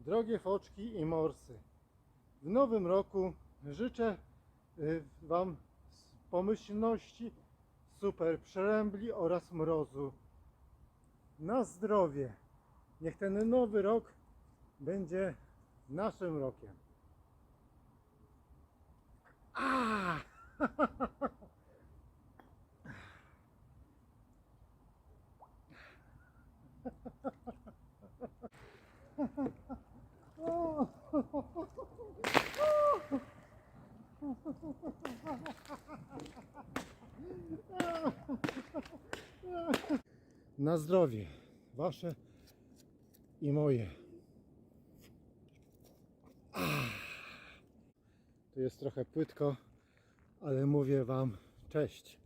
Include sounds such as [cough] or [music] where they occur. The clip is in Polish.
Drogie foczki i morsy, w nowym roku życzę y, Wam pomyślności, super przerębli oraz mrozu. Na zdrowie. Niech ten nowy rok będzie naszym rokiem. A! [laughs] Na zdrowie. Wasze i moje. Ah. Tu jest trochę płytko, ale mówię Wam cześć.